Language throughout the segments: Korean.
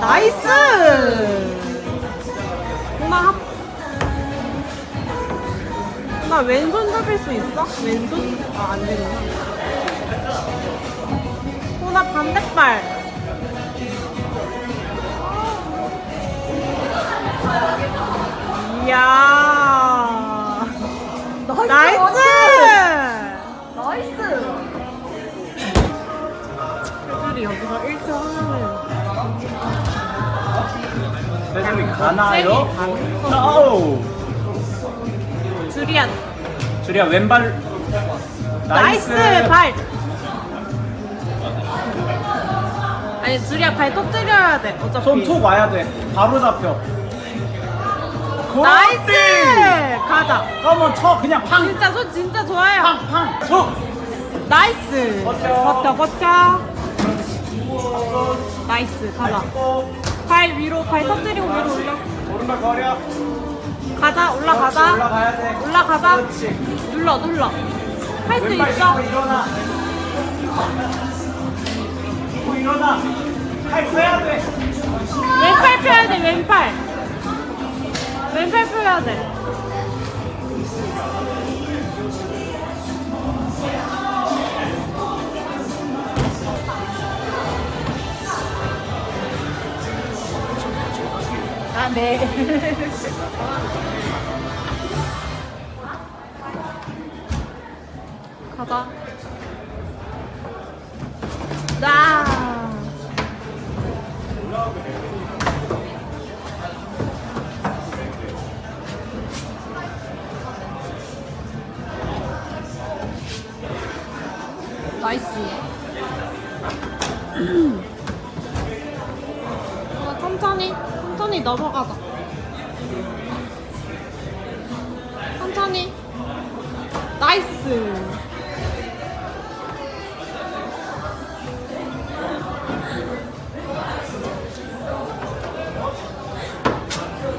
나이스! 누나 합. 나 왼손 잡을 수 있어? 왼손? 아, 안 되구나. 호나 반대발. 이야. 거. 아우 주리안. 주리야 왼발 나이스, 발. 아니 주리야 발 터뜨려야 돼. 어차피. 손톡 와야 돼 바로 잡혀 나이스. 가자. 그러면 쳐 그냥 팡 진짜 손 진짜 좋아요. 팡팡 쳐 나이스. 버텨. 버텨 버텨. 나이스. 가자. 발 위로 발 터뜨리고 위로 올려. 오른발 거려 가자 올라가자. 올라가야 돼 올라가자. 그렇지 눌러 눌러. 할 수 왼발 있어. 들고 일어나 들고 일어나 팔 펴야 돼 왼팔 펴야 돼 왼팔. 왼팔 펴야 돼. 아, 네. 가자. 나. 넘어가자. 천천히. 나이스.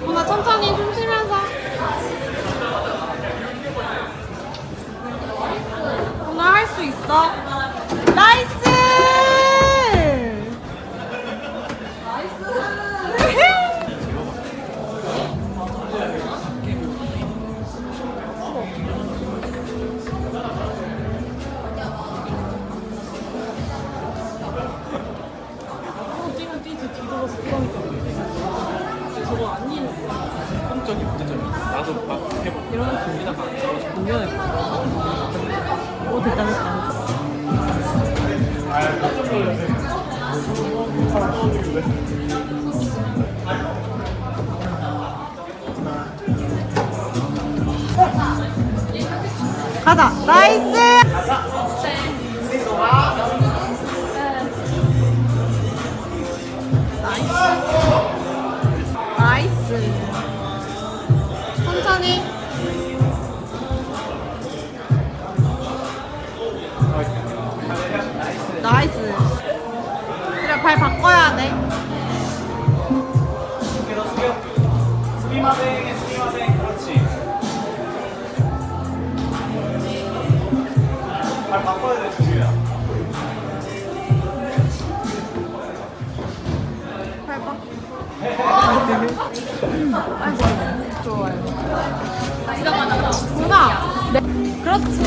누나 천천히 숨 쉬면서. 누나 할 수 있어. 가자. 나이스 바꿔야 돼 숙여 숙여 수비마생 수비마생 그렇지 발 바꿔야 돼 주주야 발 바. 좋아요. 누나. 네. 그렇지.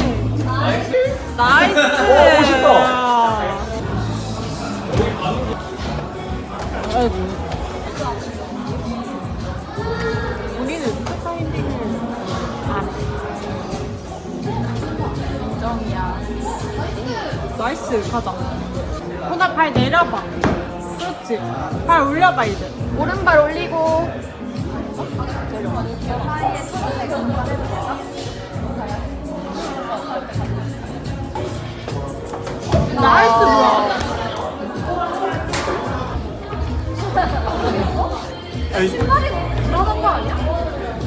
나이스. 오, 멋있다. 아이고. 우리는 해. 인정이야. 나이스. 가자. 누나 발 내려봐. 그렇지. 발 올려봐 이제. 오른발 올리고. 나이스 신발이 불안한 거 아니야?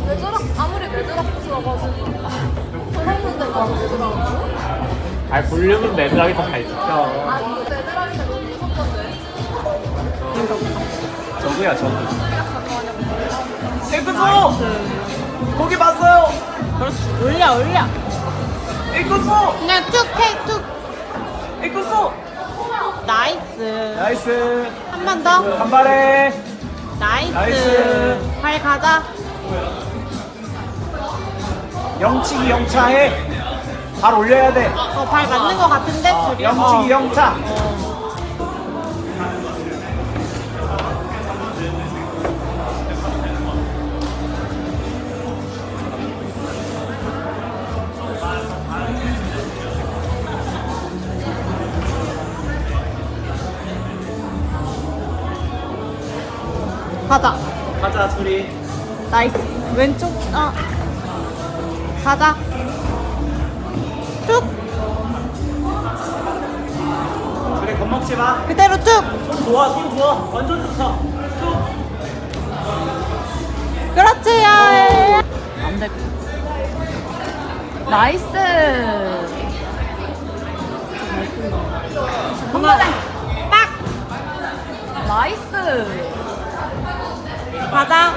왜 저렇게, 아무리 매드락 들어가지고. 그랬는데 왜 매드락 발 볼륨은 매드락이 더잘 지켜 아, 이거 매드락이 너무 무섭던데. 저도 나이스. 앵크소 거기 봤어요 그렇지. 올려 올려. 앵크소 그냥 툭 해, 툭. 앵크소 나이스. 나이스 한 번 더. 한 발에 나이스. 나이스. 발 가자. 영치기 영차해. 발 올려야 돼. 어, 발 맞는 거 같은데? 어, 둘이? 영치기 어. 영차. 가 둘이. 나이스. 왼쪽. 어. 가자. 쭉. 둘이 겁먹지 마. 그대로 쭉. 손 좋아 손 좋아. 완전 좋다. 쭉. 그렇지. 야. 안 될. 나이스. 뭔가 딱. 나이스. 가자.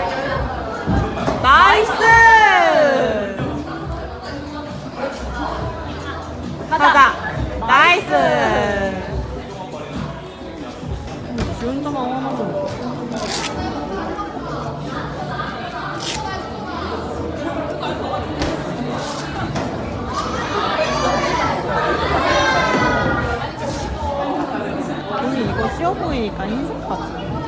나이스. 가자. 나이스. 지 혼자만 화나고. 언니 이거 쉬워 보이니까 흰색 바지.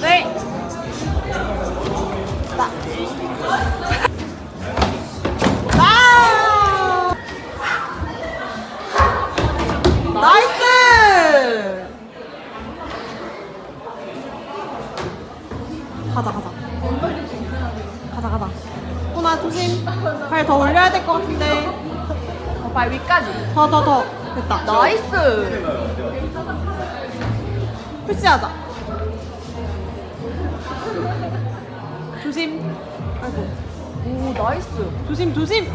하나, 둘. 나. 아! 나이스! 가자, 가자. 가자, 가자. 호나 조심. 발 더 올려야 될 것 같은데. 어, 발 위까지. 더, 더, 더. 됐다. 나이스. 푸시하자. 조심. 아이고. 오 나이스. 조심, 조심.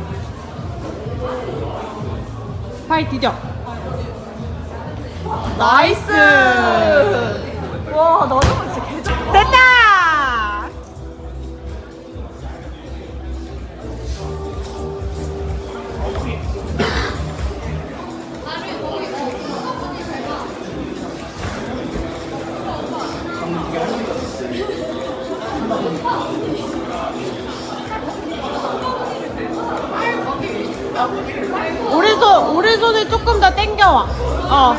발 디뎌. 나이스. 와 나도 진짜 개좋다. 됐다! 오른손, 오른손을 조금 더 당겨와. 어.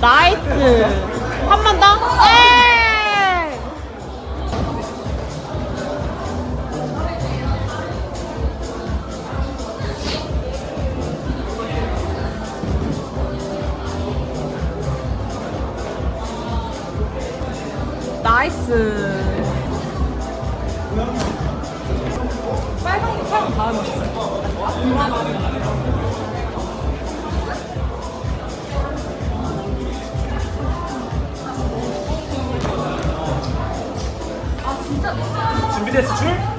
나이스. 한 번 더. 예! 나이스. 준